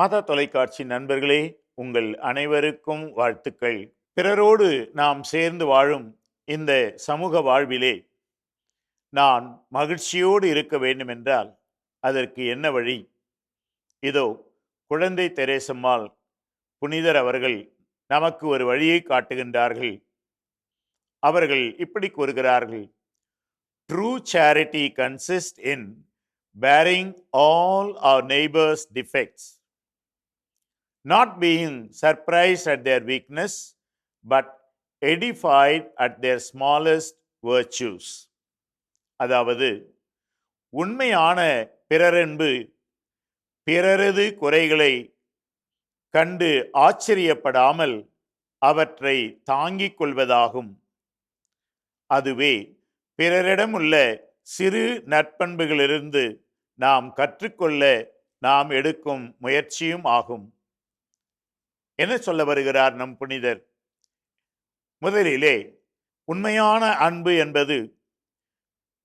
மத தொலைக்காட்சி நண்பர்களே உங்கள் அனைவருக்கும் வாழ்த்துக்கள். பிறரோடு நாம் சேர்ந்து வாழும் இந்த சமூக வாழ்விலே நான் மகிழ்ச்சியோடு இருக்க வேண்டுமென்றால் அதற்கு என்ன வழி? இதோ குழந்தை தெரேசம்மாள் புனிதர் அவர்கள் நமக்கு ஒரு வழியை காட்டுகின்றார்கள். அவர்கள் இப்படி கூறுகிறார்கள். True charity consist in bearing all our neighbours defects not being surprised at their weakness but edified at their smallest virtues. அதாவது உண்மையான பிறரன்பு பிறரது குறைகளை கண்டு ஆச்சரியப்படாமல் அவற்றை தாங்கிக் கொள்வதாகும். அதுவே பிறரிடம் உள்ள சிறு நற்பண்புகளிலிருந்து நாம் கற்றுக்கொள்ள நாம் எடுக்கும் முயற்சியும் ஆகும். என்ன சொல்ல வருகிறார் நம் புனிதர்? முதலிலே உண்மையான அன்பு என்பது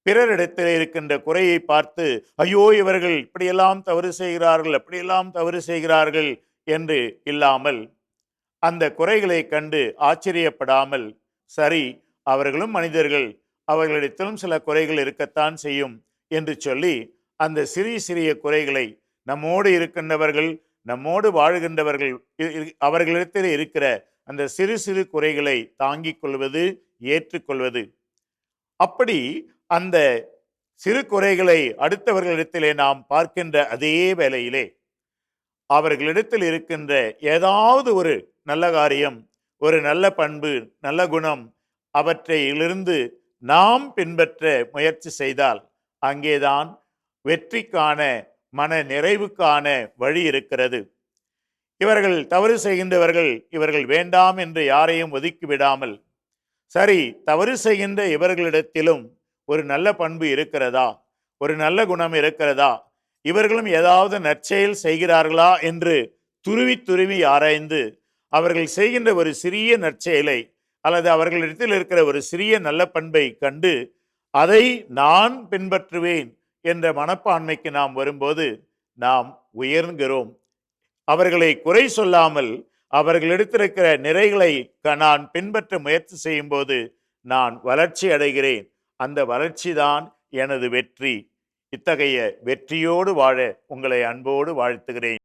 பிறரிடத்தில் இருக்கின்ற குறையை பார்த்து ஐயோ இவர்கள் இப்படியெல்லாம் தவறு செய்கிறார்கள் அப்படியெல்லாம் தவறு செய்கிறார்கள் என்று இல்லாமல் அந்த குறைகளை கண்டு ஆச்சரியப்படாமல் சரி அவர்களும் மனிதர்கள் அவர்களிடத்திலும் சில குறைகள் இருக்கத்தான் செய்யும் என்று சொல்லி அந்த சிறிய சிறிய குறைகளை நம்மோடு இருக்கின்றவர்கள் நம்மோடு வாழ்கின்றவர்கள் அவர்களிடத்தில் இருக்கிற அந்த சிறு சிறு குறைகளை தாங்கிக் கொள்வது ஏற்றுக்கொள்வது. அப்படி அந்த சிறு குறைகளை அடுத்தவர்களிடத்திலே நாம் பார்க்கின்ற அதே வேளையிலே அவர்களிடத்தில் இருக்கின்ற ஏதாவது ஒரு நல்ல காரியம் ஒரு நல்ல பண்பு நல்ல குணம் அவற்றையிலிருந்து நாம் பின்பற்ற முயற்சி செய்தால் அங்கேதான் வெற்றிக்கான மன நிறைவுக்கான வழி இருக்கிறது. இவர்கள் தவறு செய்கின்றவர்கள் இவர்கள் வேண்டாம் என்று யாரையும் ஒதுக்கி விடாமல். சரி தவறு செய்கின்ற இவர்களிடத்திலும் ஒரு நல்ல பண்பு இருக்கிறதா? ஒரு நல்ல குணம் இருக்கிறதா? இவர்களும் ஏதாவது நற்செயல் செய்கிறார்களா என்று துருவி துருவி ஆராய்ந்து அவர்கள் செய்கின்ற ஒரு சிறிய நற்செயலை அல்லது அவர்களிடத்தில் இருக்கிற ஒரு சிறிய நல்ல பண்பை கண்டு அதை நான் பின்பற்றுவேன். என்ற மனப்பான்மைக்கு நாம் வரும்போது நாம் உயர்கிறோம் அவர்களை குறை சொல்லாமல் அவர்களிடத்திருக்கிற நிறைகளை க- நான் பின்பற்ற முயற்சி செய்யும்போது நான் வளர்ச்சி அடைகிறேன். அந்த வளர்ச்சி தான் எனது வெற்றி. இத்தகைய வெற்றியோடு வாழ உங்களை அன்போடு வாழ்த்துகிறேன்.